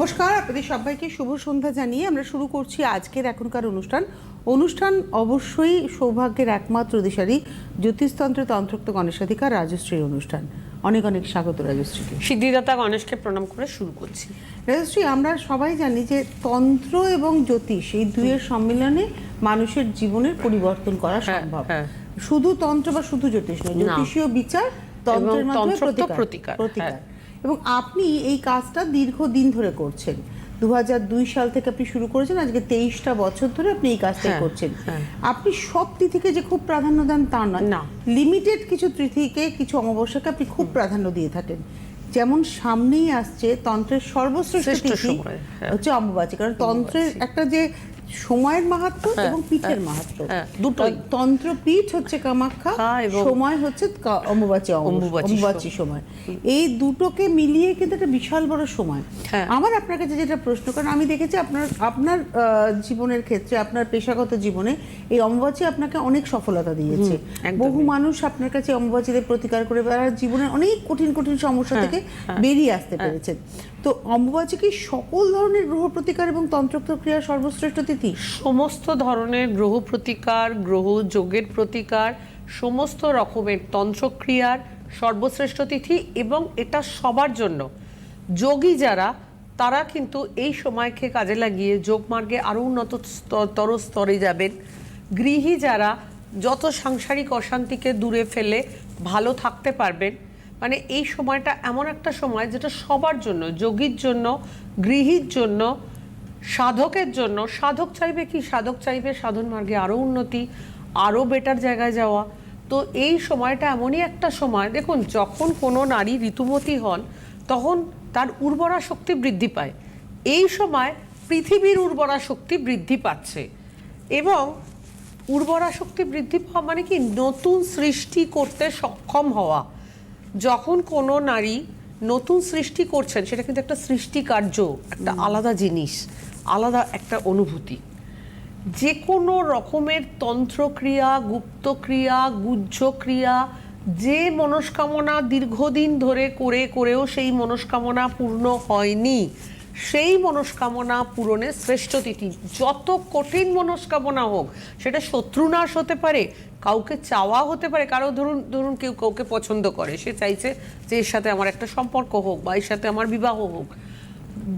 নমস্কার আপনাদের সবাইকে শুভ সন্ধ্যা জানিয়ে আমরা শুরু করছি আজকের এখনকার অনুষ্ঠান। অনুষ্ঠান অবশ্যই সৌভাগ্যের একমাত্র দিশারি জ্যোতিষতন্ত্র তন্ত্রোক্ত গণেশাধিকার রাজশ্রীর অনুষ্ঠান। অনেক অনেক স্বাগত রাজশ্রীকে। সিদ্ধিদাতা গণেশকে প্রণাম করে শুরু করছি। রাজশ্রী আমরা সবাই জানি যে তন্ত্র এবং জ্যোতিষ এই দুইয়ের সম্মিলনে মানুষের জীবনের পরিবর্তন করা হ্যাঁ, সম্ভব। হ্যাঁ। শুধু তন্ত্র বা শুধু জ্যোতিষ নয়। জ্যোতিষীয় বিচার তন্ত্রের মাধ্যমে প্রতিকার প্রতিকার, প্রতিকার হ্যাঁ। এবং আপনি এই কাজটা দীর্ঘদিন ধরে করছেন। দু সাল থেকে আপনি শুরু করেছেন আজকে তেইশটা বছর ধরে আপনি এই কাজটা হ্যাঁ, করছেন। হ্যাঁ। আপনি সব তিথিকে যে খুব প্রাধান্য দেন তা নয়। না। লিমিটেড কিছু তিথিকে কিছু অমাবস্যাকে আপনি খুব প্রাধান্য দিয়ে থাকেন। যেমন সামনেই আসছে তন্ত্রের সর্বশ্রেষ্ঠ হ্যাঁ। হচ্ছে অম্বুবাচী। কারণ তন্ত্রের একটা যে সময়ের মাহাত্ম এবং পীঠের মাহাত্ম। হ্যাঁ, দুটোই। তন্ত্র পীঠ হচ্ছে কামাখ্যা হ্যাঁ, সময় হচ্ছে অম্বুবাচী অম্বুবাচী সময়। এই দুটোকে মিলিয়ে কিন্তু একটা বিশাল বড় সময়। হ্যাঁ। আমার আপনার কাছে যেটা প্রশ্ন কারণ আমি দেখেছি আপনার আপনার জীবনের ক্ষেত্রে আপনার পেশাগত জীবনে এই অম্বুবাচী আপনাকে অনেক সফলতা দিয়েছে। বহু মানুষ আপনার কাছে অম্বুবাচীদের প্রতিকার করে তারা জীবনের অনেক কঠিন কঠিন সমস্যা থেকে বেরিয়ে আসতে পেরেছেন তো অম্বুবাচী কি সকল ধরনের গ্রহ প্রতিকার এবং তন্ত্র প্রক্রিয়ার সর্বশ্রেষ্ঠ তিথি? সমস্ত ধরনের গ্রহ প্রতিকার, গ্রহ যোগের প্রতিকার, সমস্ত রকমের তন্ত্রক্রিয়ার সর্বশ্রেষ্ঠ তিথি এবং এটা সবার জন্য। যোগী যারা, তারা কিন্তু এই সময়কে কাজে লাগিয়ে যোগমার্গে আরও উন্নত স্তর- তর স্তরে যাবেন। গৃহী যারা, যত সাংসারিক অশান্তিকে দূরে ফেলে ভালো থাকতে পারবেন মানে এই সময়টা এমন একটা সময় যেটা সবার জন্য, যোগীর জন্য, গৃহীর জন্য, সাধকের জন্য, সাধক চাইবে কি? সাধক চাইবে সাধন মার্গে আরও উন্নতি আরও বেটার জায়গায় যাওয়া। তো এই সময়টা এমনই একটা সময়, দেখুন, যখন কোনো নারী ঋতুমতী হন, তখন তার উর্বরা শক্তি বৃদ্ধি পায়। এই সময় পৃথিবীর উর্বরা শক্তি বৃদ্ধি পাচ্ছে এবং উর্বরা শক্তি বৃদ্ধি পাওয়া মানে কি? নতুন সৃষ্টি করতে সক্ষম হওয়া। যখন কোনো নারী নতুন সৃষ্টি করছেন সেটা কিন্তু একটা সৃষ্টি কার্য একটা আলাদা জিনিস আলাদা একটা অনুভূতি। যে কোনো রকমের তন্ত্রক্রিয়া গুপ্তক্রিয়া গুহ্যক্রিয়া যে মনস্কামনা দীর্ঘদিন ধরে করে করেও সেই মনস্কামনা পূর্ণ হয়নি সেই মনস্কামনা পূরণের শ্রেষ্ঠ তিথি যত কঠিন মনস্কামনা হোক সেটা শত্রুনাশ হতে পারে কাউকে চাওয়া হতে পারে, কারও ধরুন ধরুন কেউ কাউকে পছন্দ করে, সে চাইছে যে এর সাথে আমার একটা সম্পর্ক হোক বা এর সাথে আমার বিবাহ হোক।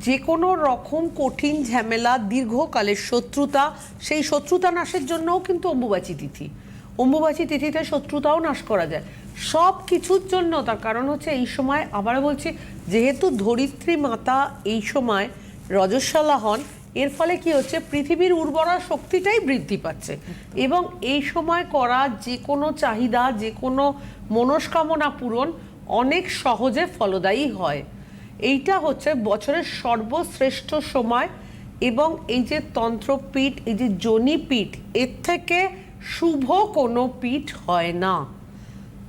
যে কোনো রকম কঠিন ঝামেলা, দীর্ঘকালের শত্রুতা, সেই শত্রুতা নাশের জন্যও কিন্তু অম্বুবাচী তিথি। অম্বুবাচী তিথিতে শত্রুতাও নাশ করা যায়। সব কিছুর জন্য তার কারণ হচ্ছে এই সময় আবার বলছি, যেহেতু ধরিত্রী মাতা এই সময় রজস্বলা হন এর ফলে কি হচ্ছে? পৃথিবীর উর্বরা শক্তিটাই বৃদ্ধি পাচ্ছে। এবং এই সময় করা যে কোনো চাহিদা, যে কোনো মনস্কামনা পূরণ অনেক সহজে ফলদায়ী হয়। এইটা হচ্ছে বছরের সর্বশ্রেষ্ঠ সময় এবং এই যে তন্ত্রপীঠ, এই যে জনিপীঠ এর থেকে শুভ কোনো পীঠ হয় না।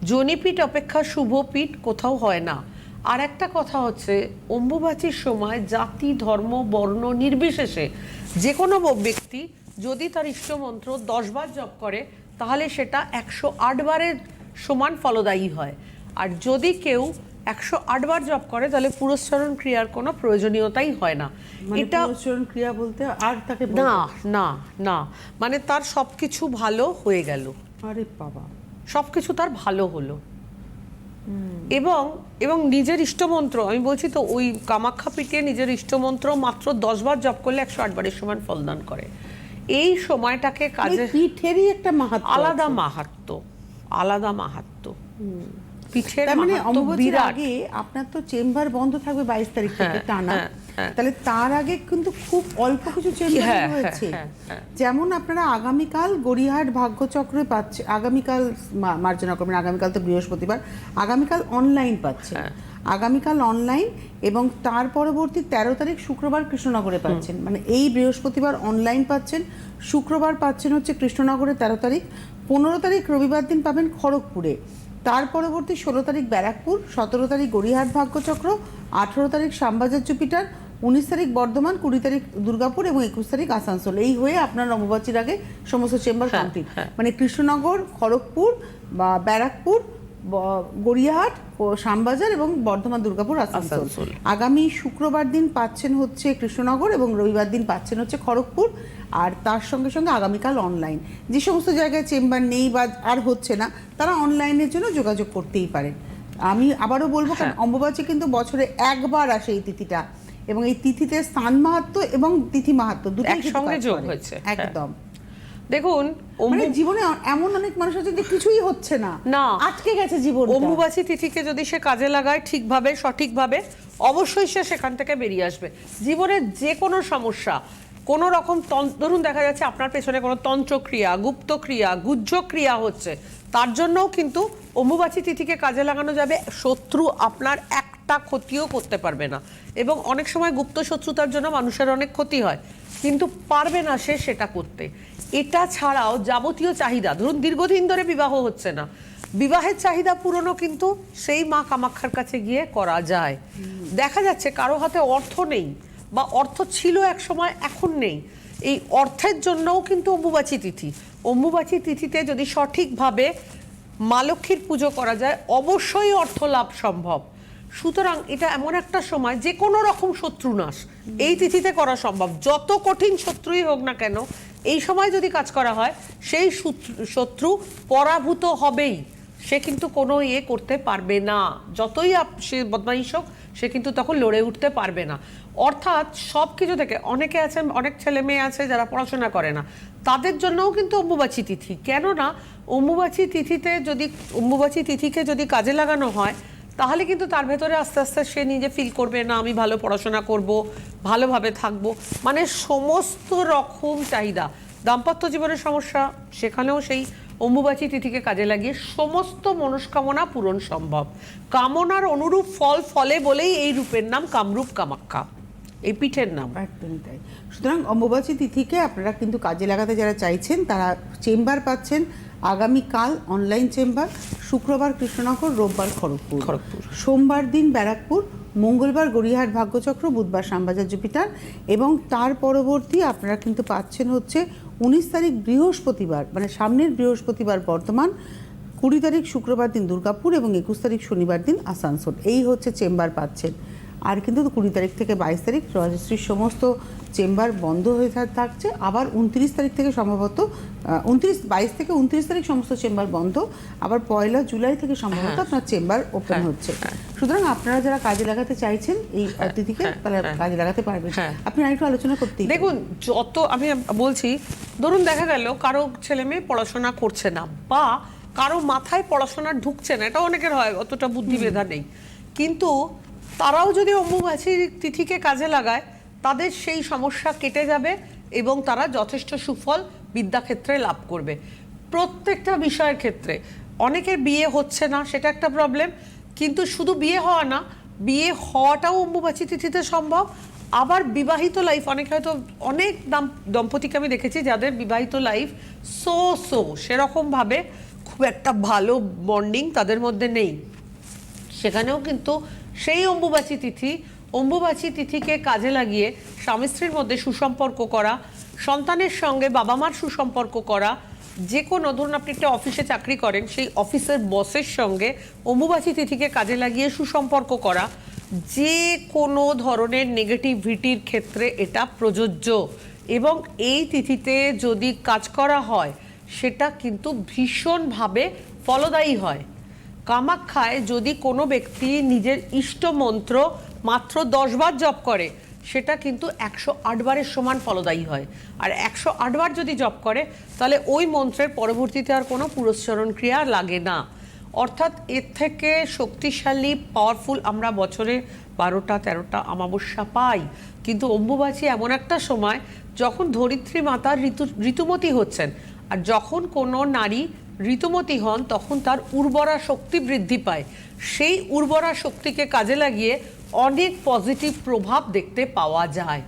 জনিপীঠ অপেক্ষা শুভ পীঠ কোথাও হয় না। আর একটা কথা হচ্ছে অম্বুবাচীর সময় জাতি ধর্ম বর্ণ নির্বিশেষে যে কোনো ব্যক্তি যদি তার ইষ্টমন্ত্র দশবার জপ করে তাহলে সেটা একশো বারের সমান ফলদায়ী হয়। আর যদি কেউ একশো বার জপ করে তাহলে পুরস্চরণ ক্রিয়ার কোনো প্রয়োজনীয়তাই হয় না। মানে এটা পুনশ্চরণ ক্রিয়া বলতে আর তাকে না না না। মানে তার সব কিছু ভালো হয়ে গেল। আরে বাবা। সব কিছু তার ভালো হলো। এবং এবং নিজের ইষ্টমন্ত্র আমি বলছি তো ওই কামাখ্যা পিটিয়ে নিজের ইষ্টমন্ত্র মাত্র দশবার জপ করলে একশো আটবারের সমান ফলদান করে। এই সময়টাকে এই কাজে পিঠেরই একটা মাহাত্ম আলাদা। মাহাত্ম আলাদা মাহাত্ম। পিঠের মানে বিরাট। আগে আপনার তো চেম্বার বন্ধ থাকবে বাইশ তারিখ থেকে হ্যাঁ, টানা। হ্যাঁ। তাহলে তার আগে কিন্তু খুব অল্প কিছু চেম্বার হ্যাঁ, হয়েছে। হ্যাঁ, হ্যাঁ। যেমন আপনারা আগামীকাল গড়িয়াহাট ভাগ্যচক্রে পাচ্ছে আগামীকাল মার্জনা করবেন আগামীকাল তো বৃহস্পতিবার আগামীকাল অনলাইন পাচ্ছে। হ্যাঁ। আগামীকাল অনলাইন এবং তার পরবর্তী তেরো তারিখ শুক্রবার কৃষ্ণনগরে পাচ্ছেন। মানে এই বৃহস্পতিবার অনলাইন পাচ্ছেন শুক্রবার পাচ্ছেন হচ্ছে কৃষ্ণনগরে তেরো তারিখ পনেরো তারিখ রবিবার দিন পাবেন খড়গপুরে। তার পরবর্তী ষোলো তারিখ ব্যারাকপুর সতেরো তারিখ গড়িহাট ভাগ্যচক্র আঠেরো তারিখ শ্যামবাজার জুপিটার উনিশ তারিখ বর্ধমান কুড়ি তারিখ দুর্গাপুর এবং একুশ তারিখ আসানসোল। এই হয়ে আপনার নববাচির আগে সমস্ত চেম্বার হ্যাঁ, কমপ্লিট হ্যাঁ। মানে কৃষ্ণনগর খড়গপুর বা ব্যারাকপুর গড়িয়াহাট ও শ্যামবাজার এবং বর্ধমান দুর্গাপুর আসানসোল। আগামী শুক্রবার দিন পাচ্ছেন হচ্ছে কৃষ্ণনগর এবং রবিবার দিন পাচ্ছেন হচ্ছে খড়গপুর আর তার সঙ্গে সঙ্গে আগামীকাল অনলাইন যে সমস্ত জায়গায় চেম্বার নেই বা আর হচ্ছে না তারা অনলাইনের জন্য যোগাযোগ করতেই পারেন। আমি আবারও বলব কারণ অম্বুবাচী কিন্তু বছরে একবার আসে এই তিথিটা। এবং এই তিথিতে স্থান মাহাত্ম এবং তিথি মাহাত্ম কিন্তু একসঙ্গে যোগ হয়েছে, হ্যাঁ। একদম। দেখুন মানে জীবনে এমন অনেক মানুষ আছে যে কিছুই হচ্ছে না। না। আটকে গেছে জীবন অম্বুবাচী তিথিকে যদি সে কাজে লাগায় ঠিকভাবে সঠিকভাবে অবশ্যই সে সেখান থেকে বেরিয়ে আসবে। জীবনের যে কোনো সমস্যা কোনো রকম ধরুন দেখা যাচ্ছে আপনার পেছনে কোনো তন্ত্রক্রিয়া গুপ্তক্রিয়া গুহ্যক্রিয়া হচ্ছে তার জন্যও কিন্তু অম্বুবাচী তিথিকে কাজে লাগানো যাবে। শত্রু আপনার একটা ক্ষতিও করতে পারবে না। এবং অনেক সময় গুপ্ত শত্রুতার জন্য মানুষের অনেক ক্ষতি হয়। কিন্তু পারবে না সে সেটা করতে। এটা ছাড়াও যাবতীয় চাহিদা, ধরুন দীর্ঘদিন ধরে বিবাহ হচ্ছে না। বিবাহের চাহিদা পূরণও কিন্তু সেই মা কামাক্ষার কাছে গিয়ে করা যায়। দেখা যাচ্ছে কারও হাতে অর্থ নেই বা অর্থ ছিল এক সময়, এখন নেই। এই অর্থের জন্যও কিন্তু অম্বুবাচী তিথি। অম্বুবাচী তিথিতে যদি সঠিকভাবে মা লক্ষ্মীর পুজো করা যায়, অবশ্যই অর্থ লাভ সম্ভব। সুতরাং এটা এমন একটা সময় যে কোনো রকম শত্রু নাশ এই তিথিতে করা সম্ভব। যত কঠিন শত্রুই হোক না কেন, এই সময় যদি কাজ করা হয়, সেই শত্রু- পরাভূত হবেই। সে কিন্তু কোনো ইয়ে করতে পারবে না। যতই সে বদমাইশ হোক, সে কিন্তু তখন লড়ে উঠতে পারবে না। অর্থাৎ সব কিছু থেকে অনেকে আছেন অনেক ছেলে মেয়ে আছে যারা পড়াশোনা করে না। তাদের জন্যও কিন্তু অম্বুবাচী তিথি। কেননা অম্বুবাচী তিথিতে যদি, অম্বুবাচী তিথিকে যদি কাজে লাগানো হয় তাহলে কিন্তু তার ভেতরে আস্তে আস্তে সে নিজে ফিল করবে, না, আমি ভালো পড়াশোনা করব, ভালোভাবে থাকব। মানে সমস্ত রকম চাহিদা। দাম্পত্য জীবনের সমস্যা, সেখানেও সেই অম্বুবাচী তিথিকে কাজে লাগিয়ে সমস্ত মনস্কামনা পূরণ সম্ভব। কামনার অনুরূপ ফল ফলে বলেই এই রূপের নাম কামরূপ কামাখ্যা এই পিঠের নাম। একদমই তাই। সুতরাং অম্বুবাচী তিথিকে আপনারা কিন্তু কাজে লাগাতে যারা চাইছেন, তারা চেম্বার পাচ্ছেন আগামীকাল অনলাইন চেম্বার শুক্রবার কৃষ্ণনগর রোববার খড়গপুর। খড়গপুর। সোমবার দিন ব্যারাকপুর মঙ্গলবার গড়িয়াহাট ভাগ্যচক্র বুধবার শ্যামবাজার জুপিটার এবং তার পরবর্তী আপনারা কিন্তু পাচ্ছেন হচ্ছে উনিশ তারিখ বৃহস্পতিবার মানে সামনের বৃহস্পতিবার বর্তমান কুড়ি তারিখ শুক্রবার দিন দুর্গাপুর এবং একুশ তারিখ শনিবার দিন আসানসোল। এই হচ্ছে চেম্বার পাচ্ছেন। আর কিন্তু কুড়ি তারিখ থেকে বাইশ তারিখ রাজশ্রীর সমস্ত চেম্বার বন্ধ হয়ে থাকছে। আবার উনত্রিশ তারিখ থেকে সম্ভবত উনত্রিশ বাইশ থেকে উনত্রিশ তারিখ সমস্ত চেম্বার বন্ধ। আবার পয়লা জুলাই থেকে সম্ভবত আপনার চেম্বার ওপেন হ্যাঁ, হচ্ছে। সুতরাং আপনারা যারা কাজে লাগাতে চাইছেন এই হ্যাঁ, তাহলে হ্যাঁ। কাজে লাগাতে পারবেন। হ্যাঁ। আপনি আরেকটু আলোচনা পারেন। দেখুন যত আমি বলছি ধরুন দেখা গেল কারও ছেলে মেয়ে পড়াশোনা করছে না বা কারও মাথায় পড়াশোনা ঢুকছে না এটা অনেকের হয় অতটা বুদ্ধিবেধা নেই। কিন্তু তারাও যদি অম্বুবাচীর তিথিকে কাজে লাগায় তাদের সেই সমস্যা কেটে যাবে এবং তারা যথেষ্ট সুফল বিদ্যাক্ষেত্রে লাভ করবে। প্রত্যেকটা বিষয়ের ক্ষেত্রে। অনেকের বিয়ে হচ্ছে না, সেটা একটা প্রবলেম কিন্তু শুধু বিয়ে হওয়া না, বিয়ে হওয়াটাও অম্বুবাচী তিথিতে সম্ভব। আবার বিবাহিত লাইফ অনেক হয়তো অনেক দাম- দম্পতিকে আমি দেখেছি যাদের বিবাহিত লাইফ সো সো সেরকমভাবে খুব একটা ভালো বন্ডিং তাদের মধ্যে নেই। সেখানেও কিন্তু সেই অম্বুবাচী তিথি অম্বুবাচী তিথিকে কাজে লাগিয়ে স্বামী স্ত্রীর মধ্যে সুসম্পর্ক করা, সন্তানের সঙ্গে বাবা মার সুসম্পর্ক করা, যে কোনো, ধরুন আপনি একটা অফিসে চাকরি করেন, সেই অফিসের বসের সঙ্গে অম্বুবাচী তিথিকে কাজে লাগিয়ে সুসম্পর্ক করা, যে কোনো ধরনের নেগেটিভিটির ক্ষেত্রে এটা প্রযোজ্য। এবং এই তিথিতে যদি কাজ করা হয়, সেটা কিন্তু ভীষণভাবে ফলদায়ী হয়। কামাখ্যায় যদি কোনো ব্যক্তি নিজের ইষ্ট মন্ত্র মাত্র দশবার জব করে, সেটা কিন্তু একশো আটবারের সমান ফলদায়ী হয়। আর একশো আটবার যদি জব করে, তাহলে ওই মন্ত্রের পরবর্তীতে আর কোনো পুরস্চরণ ক্রিয়া লাগে না। অর্থাৎ এর থেকে শক্তিশালী পাওয়ারফুল আমরা বছরে বারোটা, তেরোটা অমাবস্যা পাই। কিন্তু অম্বুবাচী এমন একটা সময়, যখন ধরিত্রী মাতার ঋতু, ঋতুমতী হচ্ছেন। আর যখন কোনো নারী ঋতুমতী হন, তখন তার উর্বরা শক্তি বৃদ্ধি পায়। সেই উর্বরা শক্তিকে কাজে লাগিয়ে অনেক পজিটিভ প্রভাব দেখতে পাওয়া যায়।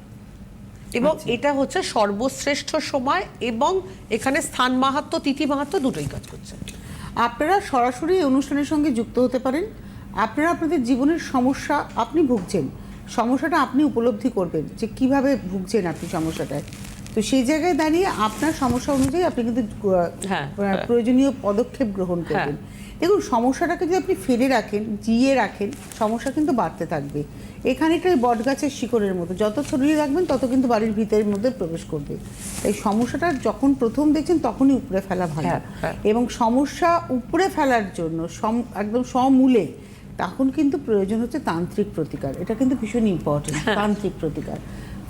এবং এটা হচ্ছে সর্বশ্রেষ্ঠ সময় এবং এখানে স্থান মাহাত্ম তিথি মাহাত্ম দুটোই কাজ করছে। আপনারা সরাসরি এই অনুষ্ঠানের সঙ্গে যুক্ত হতে পারেন। আপনারা আপনাদের জীবনের সমস্যা আপনি ভুগছেন। সমস্যাটা আপনি উপলব্ধি করবেন যে কীভাবে ভুগছেন আপনি সমস্যাটায়। তো সেই জায়গায় দাঁড়িয়ে আপনার সমস্যা অনুযায়ী আপনি কিন্তু হ্যাঁ, হ্যাঁ। প্রয়োজনীয় পদক্ষেপ গ্রহণ করবেন। দেখুন সমস্যাটাকে যদি আপনি ফেলে রাখেন জিয়ে রাখেন সমস্যা কিন্তু বাড়তে থাকবে। এখানেটা ওই বটগাছের শিকড়ের মতো। যত ছড়িয়ে রাখবেন তত কিন্তু বাড়ির ভিতরের মধ্যে প্রবেশ করবে। তাই সমস্যাটা যখন প্রথম দেখছেন তখনই উপরে ফেলা ভালো। হ্যাঁ, হ্যাঁ। এবং সমস্যা উপরে ফেলার জন্য সম- একদম সমূলে তখন কিন্তু প্রয়োজন হচ্ছে তান্ত্রিক প্রতিকার। এটা কিন্তু ভীষণ ইম্পর্টেন্ট তান্ত্রিক প্রতিকার।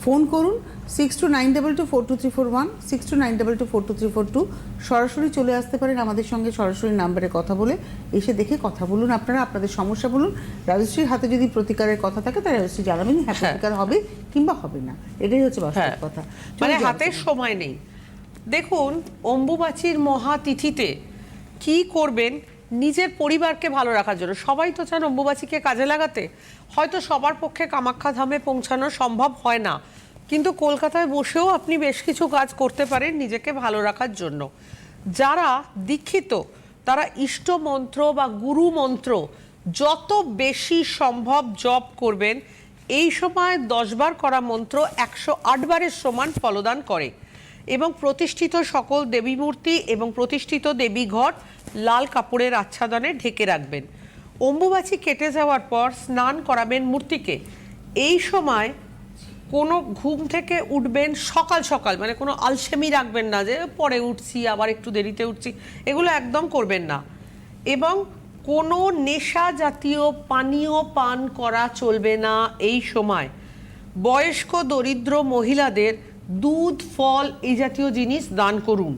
ফোন করুন six two nine double two four two three four one six two nine double two four two three four two সরাসরি চলে আসতে পারেন আমাদের সঙ্গে সরাসরি নাম্বারে কথা বলে এসে দেখে কথা বলুন আপনারা আপনাদের সমস্যা বলুন। রাজশ্রীর হাতে যদি প্রতিকারের কথা থাকে তাহলে রাজশ্রী জানাবেন হ্যাঁ হ্যাঁ। প্রতিকার হবে কিংবা হবে না। এটাই হচ্ছে বাস্তব হ্যাঁ। কথা। মানে চলুন হাতে সময় নেই। দেখুন অম্বুবাচীর মহাতিথিতে কি করবেন? নিজের পরিবারকে ভালো রাখার জন্য। সবাই তো চান অম্বুবাচীকে কাজে লাগাতে, হয়তো সবার পক্ষে কামাখ্যা ধামে পৌঁছানো সম্ভব হয় না। কিন্তু কলকাতায় বসেও আপনি বেশ কিছু কাজ করতে পারেন নিজেকে ভালো রাখার জন্য। যারা দীক্ষিত, তারা ইষ্ট মন্ত্র বা গুরু মন্ত্র যত বেশি সম্ভব জপ করবেন, এই সময় দশবার করা মন্ত্র একশো বারের সমান ফলদান করে। এবং প্রতিষ্ঠিত সকল দেবী মূর্তি এবং প্রতিষ্ঠিত দেবী ঘট লাল কাপড়ের আচ্ছাদনে ঢেকে রাখবেন। অম্বুবাচী কেটে যাওয়ার পর স্নান করাবেন মূর্তিকে। এই সময় কোনো ঘুম থেকে উঠবেন সকাল সকাল মানে কোনো আলসেমি রাখবেন না যে পরে উঠছি, আবার একটু দেরিতে উঠছি, এগুলো একদম করবেন না। এবং কোনো নেশা জাতীয় পানীয় পান করা চলবে না। এই সময় বয়স্ক, দরিদ্র মহিলাদের দুধ, ফল এই জাতীয় জিনিস দান করুন।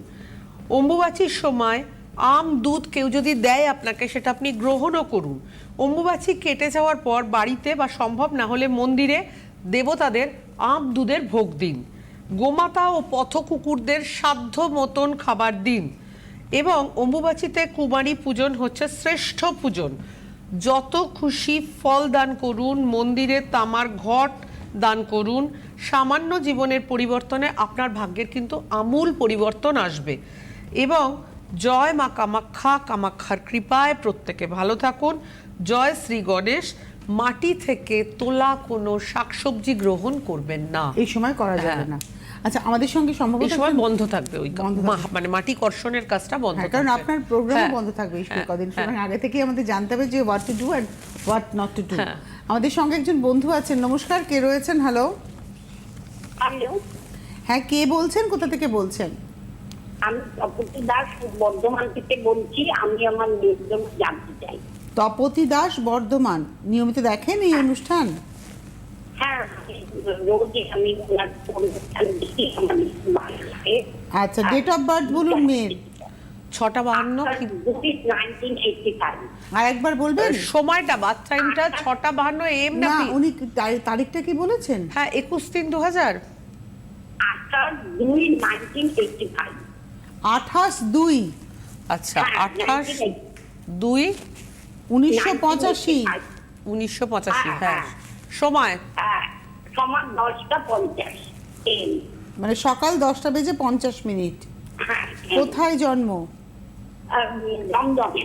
অম্বুবাচীর সময় আম, দুধ কেউ যদি দেয় আপনাকে, সেটা আপনি গ্রহণও করুন। অম্বুবাচী কেটে যাওয়ার পর বাড়িতে বা সম্ভব না হলে মন্দিরে দেবতাদের আম, দুধের ভোগ দিন। গোমাতা ও পথ কুকুরদের সাধ্য মতন খাবার দিন। এবং অম্বুবাচীতে কুমারী পূজন হচ্ছে শ্রেষ্ঠ পূজন। যত খুশি ফল দান করুন, মন্দিরে তামার ঘট দান করুন সামান্য জীবনের পরিবর্তনে আপনার ভাগ্যের কিন্তু আমূল পরিবর্তন আসবে। এবং জয় মা কামাখ্যা কামাখ্যার কৃপায় প্রত্যেকে ভালো থাকুন। জয় শ্রী গণেশ মাটি থেকে তোলা কোনো শাকসবজি গ্রহণ করবেন না। এই সময় করা যাবে হ্যাঁ। না। আচ্ছা আমাদের সঙ্গে সম্ভবত সময় বন্ধ থাকবে ওই মানে মাটি কর্ষণের কাজটা বন্ধ হ্যাঁ কারণ আপনার প্রোগ্রাম হ্যাঁ, বন্ধ থাকবে এই কদিন। সুতরাং আগে থেকেই আমাদের জানতে হবে যে what to do and what not to do. আমাদের সঙ্গে একজন বন্ধু আছেন। নমস্কার কে রয়েছেন? হ্যালো হ্যালো হ্যাঁ কে বলছেন? কোথা থেকে বলছেন? আমি তপতি দাস বর্ধমান থেকে বলছি। আমি আমার মেয়ের জন্য জানতে চাই। তপতি দাস বর্ধমান। নিয়মিত দেখেন এই অনুষ্ঠান? হ্যাঁ রোজই আমি ওনার অনুষ্ঠান দেখি আমার ভীষণ ভালো লাগে আচ্ছা ডেট অফ বার্থ বলুন মেয়ের। ছটা বাহান্ন ফাইভ আর একবার বলবেন? সময়টা টাইমটা ছটা বাহান্ন এম না উনি তারিখটা কি বলেছেন? হ্যাঁ একুশ তিন দু হাজার আঠাশ দুই ফাইভ আঠাশ দুই। আচ্ছা হ্যাঁ, আঠাশ দুই উনিশশো পঁচাশি। উনিশশো পঁচাশি হ্যাঁ, হ্যাঁ। হ্যাঁ। সময়? হ্যাঁ সমান দশটা পঞ্চাশ। মানে সকাল দশটা বেজে পঞ্চাশ মিনিট। কোথায় জন্ম? দমদমে।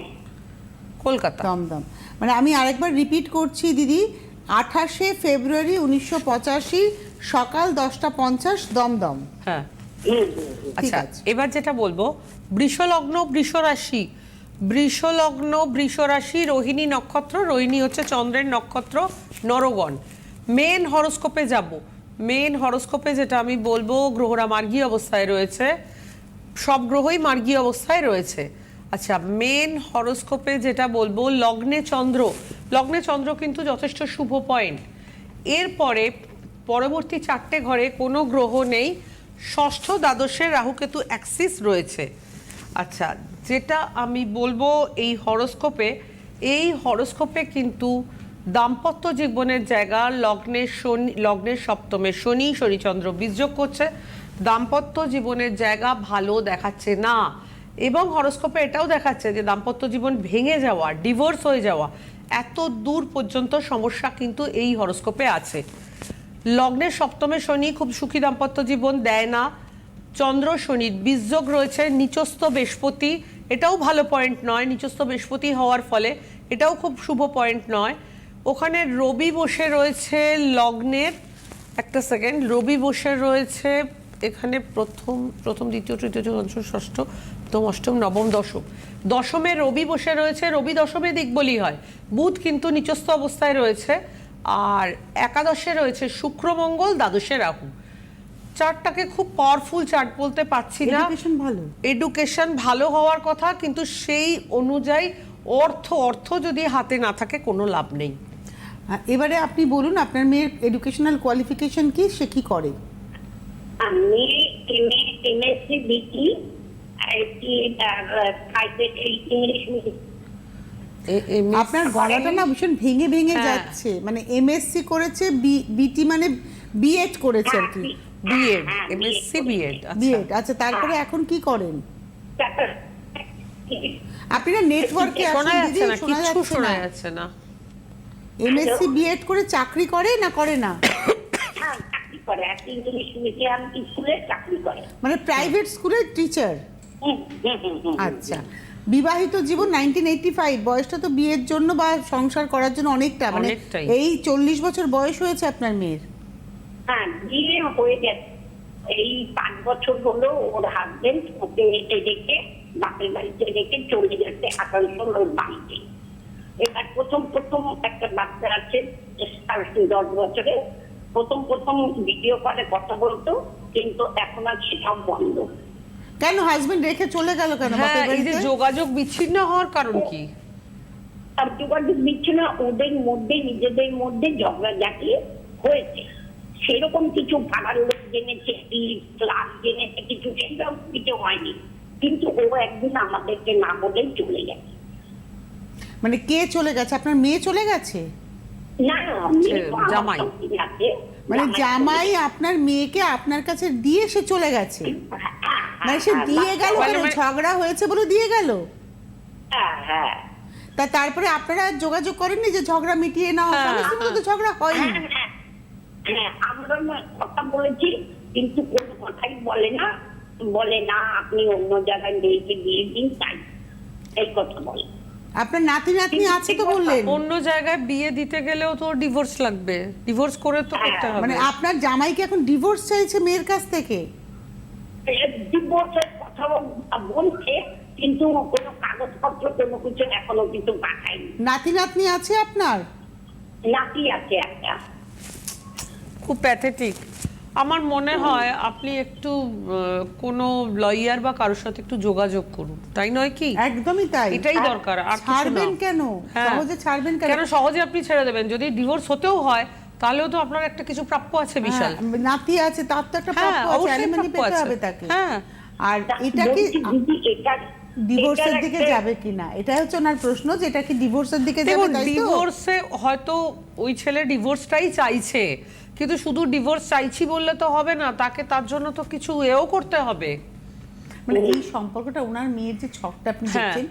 কলকাতা। দমদম। মানে আমি আরেকবার রিপিট করছি দিদি আঠাশে ফেব্রুয়ারি উনিশশো পঁচাশি সকাল দশটা পঞ্চাশ দমদম। হ্যাঁ। আচ্ছা এবার যেটা বলব বৃষলগ্ন বৃষরাশি। বৃষলগ্ন বৃষরাশি রোহিণী নক্ষত্র রোহিণী হচ্ছে চন্দ্রের নক্ষত্র নরগণ। মেন হরোস্কোপে যাব। মেন হরোস্কোপে যেটা আমি বলব গ্রহরা মার্গী অবস্থায় রয়েছে। সব গ্রহই মার্গী অবস্থায় রয়েছে। আচ্ছা মেন হরোস্কোপে যেটা বলব, লগ্নে চন্দ্র। লগ্নে চন্দ্র কিন্তু যথেষ্ট শুভ পয়েন্ট এরপরে পরবর্তী চারটে ঘরে কোনো গ্রহ নেই। ষষ্ঠ দ্বাদশে রাহুকেতু অ্যাক্সিস রয়েছে। আচ্ছা যেটা আমি বলব এই হরোস্কোপে এই হরোস্কোপে কিন্তু দাম্পত্য জীবনের জায়গা লগ্নের শনি লগ্নের সপ্তমে শনি শনিচন্দ্র বীর্যোগ করছে। দাম্পত্য জীবনের জায়গা ভালো দেখাচ্ছে না। এবং হরোস্কোপে এটাও দেখাচ্ছে যে দাম্পত্য জীবন ভেঙে যাওয়া ডিভোর্স হয়ে যাওয়া, এত দূর পর্যন্ত সমস্যা কিন্তু এই হরোস্কোপে আছে। লগ্নের সপ্তমে শনি খুব সুখী দাম্পত্য জীবন দেয় না। চন্দ্র শনির বীজযোগ রয়েছে, নিচস্থ বৃহস্পতি, এটাও ভালো পয়েন্ট নয়, নিচস্থ বৃহস্পতি হওয়ার ফলে এটাও খুব শুভ পয়েন্ট নয়। ওখানে রবি বসে রয়েছে লগ্নের, একটা সেকেন্ড রবি বসে রয়েছে এখানে প্রথম প্রথম, দ্বিতীয়, তৃতীয়, চতুর্থ, ষষ্ঠ প্রথম অষ্টম নবম দশম। দশমে রবি বসে রয়েছে রবি দশমে দিক বলি হয়। বুধ কিন্তু নিচস্থ অবস্থায় রয়েছে আর একাদশে রয়েছে শুক্রমঙ্গল দ্বাদশে রাহু। চার্টটাকে খুব পাওয়ারফুল চার্ট বলতে পারছি না। ভালো। এডুকেশন ভালো হওয়ার কথা কিন্তু সেই অনুযায়ী অর্থ অর্থ যদি হাতে না থাকে কোনো লাভ নেই। এবারে আপনি বলুন আপনার মেয়ের এডুকেশনাল কোয়ালিফিকেশন কি সে কি করে? আমি এমএসসি বিটি ইংলিশ মিডিয়াম এম- আপনার গলাটা না ভীষণ ভেঙে ভেঙে হ্যাঁ। যাচ্ছে। মানে এমএসসি করেছে বিটি মানে বিএড করেছে আর কি। বিএড হ্যাঁ, এমএসসি বিএড আচ্ছা। বিএড আচ্ছা তারপরে এখন কি করেন? আপনি না নেটওয়ার্কে শোনা যাচ্ছে না যাচ্ছে শোনা যাচ্ছে না। এমএসসি বিএড করে চাকরি করে না করে না? হ্যাঁ মানে প্রাইভেট স্কুলের টিচার। আচ্ছা। বিবাহিত জীবন নাইনটিন এইটি ফাইভ বয়সটা তো বিয়ের জন্য বা সংসার করার জন্য অনেকটা মানে এই চল্লিশ বছর বয়স হয়েছে আপনার মেয়ের? হ্যাঁ বিয়ে হয়ে গেছে। এই পাঁচ বছর হলো ওর হাজবেন্ড ওকে এসে রেখে বাপের বাড়িতে রেখে চলে গেছে আসানসোল ওর বাড়িতে। এবার প্রথম প্রথম একটা বাচ্চা আছে সাড়ে দশ বছরে। প্রথম প্রথম ভিডিও কলে কথা বলতো কিন্তু এখন আর সেটাও বন্ধ। কেন হাজবেন্ড রেখে চলে গেল কেন হ্যাঁ বাপের এই যে বাড়িতে? যোগাযোগ বিচ্ছিন্ন হওয়ার কারণ কি আর যোগাযোগ দিচ্ছে না ওদের মধ্যে নিজেদের মধ্যে ঝগড়াঝাটি হয়েছে সেরকম কিছু ভাড়ার লোক জেনেছে ক্লাস জেনেছে কিছু সেরকম কিছু হয়নি কিন্তু ও একদিন আমাদেরকে না বলেই চলে গেছে মানে কে চলে গেছে আপনার মেয়ে চলে গেছে না আমার জামাই। আছে। মানে জামাই জামাই আপনার মেয়েকে আপনার কাছে দিয়ে সে চলে গেছে। মানে সে দিয়ে গেল মানে- কেন? ঝগড়া হয়েছে বলে দিয়ে গেল? হ্যাঁ হ্যাঁ। তা তারপরে আপনারা যোগাযোগ করেননি যে ঝগড়া মিটিয়ে নাও? হ্যাঁ, স্বামী স্ত্রীর মধ্যে তো ঝগড়া হয়নি। হ্যাঁ, হ্যাঁ, হ্যাঁ, আমরা কথা বলেছি কিন্তু কোনো কথাই বলে না। বলে না আপনি অন্য জায়গায় মেয়েকে দিয়ে দিন তাই এই কথা বলে। আপনার নাতি নাতনি আছে তো বললেন। অন্য জায়গায় বিয়ে দিতে গেলেও তো ডিভোর্স লাগবে। ডিভোর্স করে তো করতে হবে। মানে আপনার জামাইকে এখন ডিভোর্স চাইছে মেয়ের কাছ থেকে? ডিভোর্সের কথা বলছে কিন্তু কোনো কাগজপত্র কোনো কিছু এখনও কিন্তু পাঠায়নি। নাতি নাতনি আছে আপনার? নাতি আছে একটা। খুব প্যাথেটিক আমার মনে হয় আপনি একটু কোনো লয়ার বা কারোর সাথে একটু যোগাযোগ করুন। তাই নয় কি? একদমই তাই। এটাই দরকার আর ছাড়বেন কেন? হ্যাঁ। সহজে ছাড়বেন কেন? কেন সহজে আপনি ছেড়ে দেবেন? যদি ডিভোর্স হতেও হয় তাহলেও তো আপনার একটা কিছু প্রাপ্য আছে বিশাল। হ্যাঁ, নাতি আছে তার তো একটা হ্যাঁ, প্রাপ্য আছে অ্যালিমনি পেতে হবে তাকে। হ্যাঁ। আর এটা কি এটা ডিভোর্সের দিকে যাবে কিনা এটাই হচ্ছে ওনার প্রশ্ন যে এটা কি ডিভোর্সের দিকে যাবে দেখুন তাই তো? ডিভোর্সে হয়তো ওই ছেলে ডিভোর্সটাই চাইছে। কিন্তু শুধু ডিভোর্স চাইছি বললে তো হবে না তাকে তার জন্য তো কিছু এও করতে হবে। মানে এই সম্পর্কটা ওনার মেয়ের যে ছকটা আপনি হ্যাঁ, দেখছেন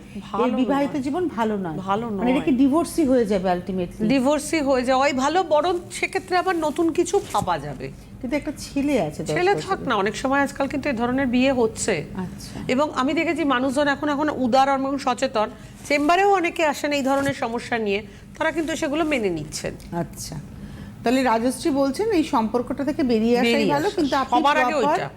বিবাহিত জীবন ভালো নয়। ভালো মানে এটা কি ডিভোর্সই হয়ে যাবে আলটিমেটলি ডিভোর্সই হয়ে যাওয়াই ভালো বরং সেক্ষেত্রে আবার নতুন কিছু ভাবা যাবে। কিন্তু একটা ছেলে আছে ছেলে থাক না অনেক সময় আজকাল কিন্তু এই ধরনের বিয়ে হচ্ছে। আচ্ছা। এবং আমি দেখেছি মানুষজন এখন এখন উদার এবং সচেতন চেম্বারেও অনেকে আসেন এই ধরনের সমস্যা নিয়ে তারা কিন্তু সেগুলো মেনে নিচ্ছেন। আচ্ছা। তাহলে রাজশ্রী বলছেন এই সম্পর্কটা থেকে বেরিয়ে আসাই ভালো কিন্তু আপনি সবার আগে ওইটা।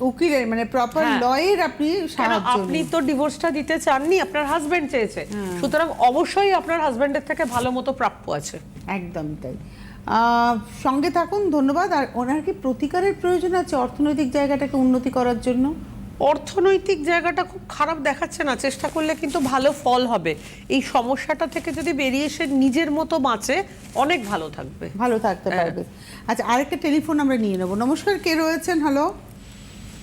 উকিলের মানে প্রপার হ্যাঁ। লয়ের আপনি সাহায্য আপনি তো ডিভোর্সটা দিতে চাননি আপনার হাজবেন্ড চেয়েছে। সুতরাং অবশ্যই আপনার হাজবেন্ডের থেকে ভালো মতো প্রাপ্য আছে। একদমই তাই। আহ, সঙ্গে থাকুন ধন্যবাদ। আর ওনার কি প্রতিকারের প্রয়োজন আছে অর্থনৈতিক জায়গাটাকে উন্নতি করার জন্য? অর্থনৈতিক জায়গাটা খুব খারাপ দেখাচ্ছে না। চেষ্টা করলে কিন্তু ভালো ফল হবে। এই সমস্যাটা থেকে যদি বেরিয়ে এসে নিজের মতো বাঁচে অনেক ভালো থাকবে। ভালো থাকতে হ্যাঁ। পারবে। আচ্ছা আরেকটা টেলিফোন আমরা নিয়ে নেব। নমস্কার কে রয়েছেন? হ্যালো।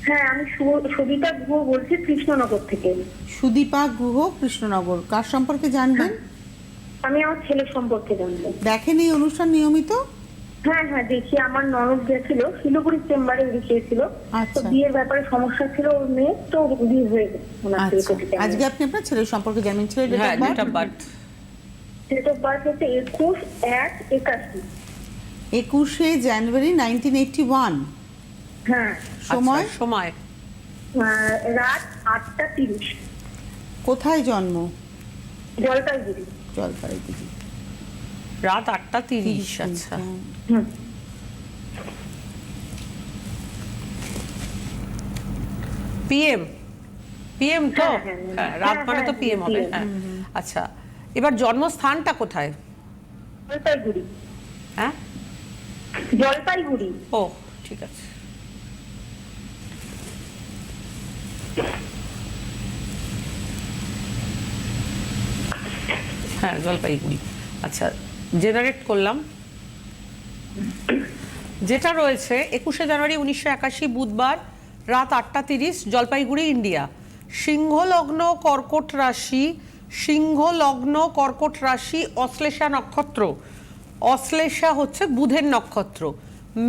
হ্যাঁ আমি সু- সুবিতা গুহ বলছি কৃষ্ণনগর থেকে। সুদীপা গুহ কৃষ্ণনগর। কার সম্পর্কে জানবেন? আমি আমার ছেলের সম্পর্কে জানব। দেখেন এই অনুষ্ঠান নিয়মিত? হ্যাঁ হ্যাঁ দেখি আমার ননদ গেছিল শিলিগুড়ি চেম্বারে দেখিয়েছিল তো আচ্ছা। বিয়ের ব্যাপারে সমস্যা ছিল ওর মেয়ে তো বিয়ে হয়ে গেছে আচ্ছা। আজকে আপনি আপনার ছেলের সম্পর্কে ছেলের ডেট হ্যাঁ of birth date of birth হচ্ছে একুশ এক একাশি। একুশে জানুয়ারি নাইনটিন এইটটি ওয়ান হ্যাঁ। সময়? আচ্ছা, সময়। আহ, রাত আটটা তিরিশ। কোথায় জন্ম? জলপাইগুড়ি। জলপাইগুড়ি। রাত আটটা তিরিশ আচ্ছা। পিএম পিএম তো? হ্যাঁ, হ্যাঁ, হ্যাঁ রাত মানে তো পিএম হবে হ্যাঁ। আচ্ছা এবার জন্মস্থানটা কোথায়? জলপাইগুড়ি। হ্যাঁ? জলপাইগুড়ি। ও ঠিক আছে। হ্যাঁ জলপাইগুড়ি। আচ্ছা জেনারেট করলাম। যেটা রয়েছে, একুশে জানুয়ারি উনিশশো একাশি বুধবার রাত আটটা তিরিশ, জলপাইগুড়ি, ইন্ডিয়া। সিংহ লগ্ন কর্কট রাশি সিংহ লগ্ন কর্কট রাশি অশ্লেষা নক্ষত্র। অশ্লেষা হচ্ছে বুধের নক্ষত্র।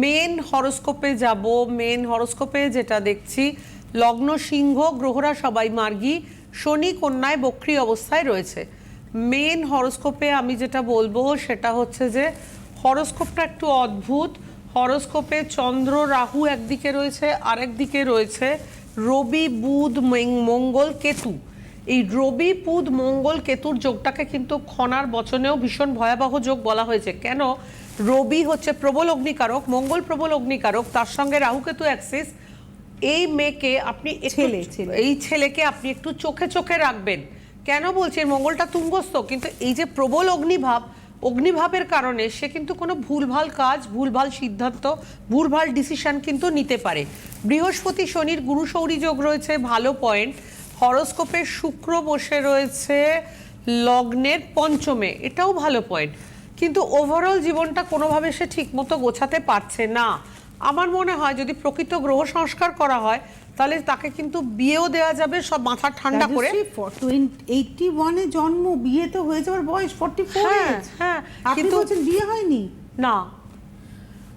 মেন হরোস্কোপে যাব, মেন হরোস্কোপে যেটা দেখছি, লগ্ন, সিংহ, গ্রহরা সবাই মার্গী, শনি, কন্যায়, বক্রী অবস্থায় রয়েছে। মেন হরোস্কোপে আমি যেটা বলব সেটা হচ্ছে যে হরোস্কোপটা একটু অদ্ভুত। হরোস্কোপে চন্দ্র রাহু একদিকে রয়েছে আরেক দিকে রয়েছে রবি বুধ মঙ্গল কেতু। এই রবি বুধ মঙ্গল কেতুর যোগটাকে কিন্তু খনার বচনেও ভীষণ ভয়াবহ যোগ বলা হয়েছে। কেন? রবি হচ্ছে প্রবল অগ্নিকারক মঙ্গল প্রবল অগ্নিকারক তার সঙ্গে রাহু কেতু অ্যাক্সিস এই মেয়েকে আপনি ছেলে। এই ছেলেকে আপনি একটু চোখে চোখে রাখবেন। কেন বলছি? মঙ্গলটা তুঙ্গস্থ, কিন্তু এই যে প্রবল অগ্নিভাব, অগ্নিভাবের কারণে সে কিন্তু কোনো ভুলভাল কাজ, ভুলভাল সিদ্ধান্ত, ভুলভাল ডিসিশন কিন্তু নিতে পারে। বৃহস্পতি শনির গুরু যোগ রয়েছে, ভালো পয়েন্ট হরোস্কোপে শুক্র বসে রয়েছে, লগ্নের পঞ্চমে, এটাও ভালো পয়েন্ট কিন্তু ওভারঅল জীবনটা কোনোভাবে সে ঠিকমতো গোছাতে পারছে না। আমার মনে হয় যদি প্রকৃত গ্রহ সংস্কার করা হয় তাহলে তাকে কিন্তু বিয়েও দেওয়া যাবে সব মাথা ঠান্ডা করে। এইটি ওয়ানে জন্ম বিয়ে তো হয়ে যাওয়ার বয়স ফর্টি ফোর হ্যাঁ, হ্যাঁ, কিন্তু- বিয়ে হয়নি? না।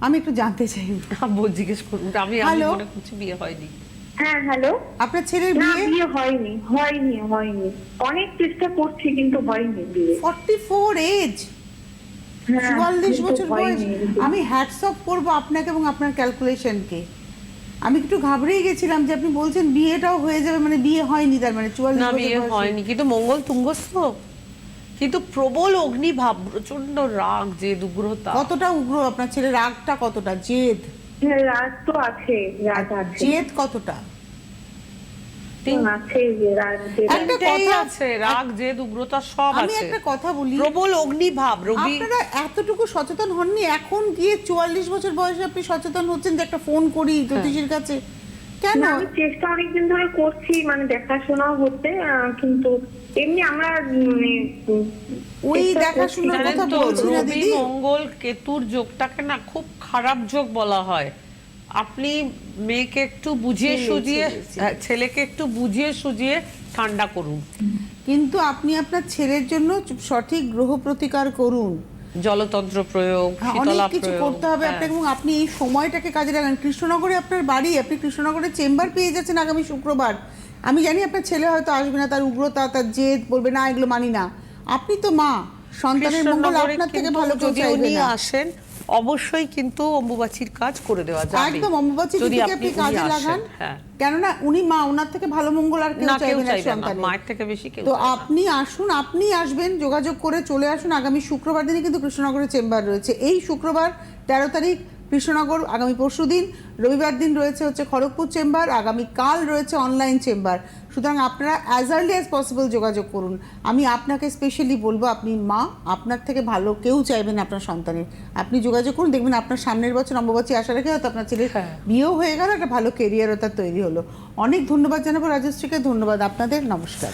আমি একটু জানতে চাই। বল জিজ্ঞেস করুন আমি আমি মনে করছি বিয়ে হয়নি। হ্যাঁ হ্যালো? আপনার ছেলের বিয়ে? বিয়ে হয়নি হয়নি হয়নি। অনেক চেষ্টা করছি কিন্তু হয়নি বিয়ে। ফর্টি ফোর এজ হ্যাঁ, চুয়াল্লিশ বছর বয়স। আমি হ্যাটস অফ করব আপনাকে এবং আপনার ক্যালকুলেশনকে আমি একটু ঘাবড়েই গেছিলাম যে আপনি বলছেন বিয়েটাও হয়ে যাবে মানে বিয়ে হয়নি তার মানে চুয়াল্লিশ না বিয়ে হয়নি কিন্তু মঙ্গল তুঙ্গস্থ। কিন্তু প্রবল অগ্নি ভাব প্রচণ্ড রাগ যে উগ্রতা কতটা উগ্র? আপনার ছেলে রাগটা কতটা? জেদ? হ্যাঁ, রাগ তো আছে রাগ আছে। জেদ কতটা? আছে। একটা কথা- আছে রাগ যে উগ্রতা সব আমি একটা কথা বলি। প্রবল অগ্নিভাব রবি। আপনারা এতটুকু সচেতন হননি এখন গিয়ে চুয়াল্লিশ বছর বয়সে আপনি সচেতন হচ্ছেন যে একটা ফোন করি জ্যোতিষীর কাছে। কেন? আমি চেষ্টা অনেকদিন ধরে করছি মানে দেখাশোনাও হচ্ছে আহ, কিন্তু এমনি আমরা মানে ওই দেখাশোনার কথা বলছি না দিদি। মঙ্গল কেতুর যোগটাকে না খুব খারাপ যোগ বলা হয়। আপনি মেয়েকে একটু বুঝিয়ে সুজিয়ে। হ্যাঁ, ছেলেকে একটু বুঝিয়ে সুজিয়ে ঠান্ডা করুন। কিন্তু আপনি আপনার ছেলের জন্য সঠিক গ্রহ প্রতিকার করুন। জলতন্ত্র প্রয়োগ হ্যাঁ, অনেক কিছু করতে হবে হ্যাঁ। আপনাকে এবং আপনি এই সময়টাকে কাজে লাগান। কৃষ্ণনগরে আপনার বাড়ি আপনি কৃষ্ণনগরে চেম্বার পেয়ে যাচ্ছেন আগামী শুক্রবার। আমি জানি আপনার ছেলে হয়তো আসবে না তার উগ্রতা তার জেদ বলবে না এগুলো মানি না। আপনি তো মা সন্তানের মঙ্গল আপনার থেকে ভালো যদি উনি আসেন অবশ্যই কিন্তু অম্বুবাচীর কাজ করে দেওয়া যাবে। একদম অম্বুবাচী যদি আপনি কাজে লাগান? হ্যাঁ। কেননা উনি মা ওনার থেকে ভালো মঙ্গল আর কেউ চাইবে না সন্তান মায়ের থেকে বেশি কেউ তো আপনি আসুন আপনি আসবেন যোগাযোগ করে চলে আসুন। আগামী শুক্রবার দিনে কিন্তু কৃষ্ণনগরের চেম্বার রয়েছে। এই শুক্রবার তেরো তারিখ কৃষ্ণনগর আগামী পরশু দিন। রবিবার দিন রয়েছে হচ্ছে খড়গপুর চেম্বার আগামী কাল রয়েছে অনলাইন চেম্বার। সুতরাং আপনারা অ্যাজ আর্লি অ্যাজ পসিবল যোগাযোগ করুন। আমি আপনাকে স্পেশালি বলব আপনি মা আপনার থেকে ভালো কেউ চাইবেন আপনার সন্তানের। আপনি যোগাযোগ করুন দেখবেন আপনার সামনের বছর অম্বুবাচী আশা রেখে হয়তো আপনার ছেলের হ্যাঁ। বিয়েও হয়ে গেল একটা ভালো কেরিয়ারও তার তৈরি হলো। অনেক ধন্যবাদ জানাব রাজশ্রীকে ধন্যবাদ আপনাদের নমস্কার।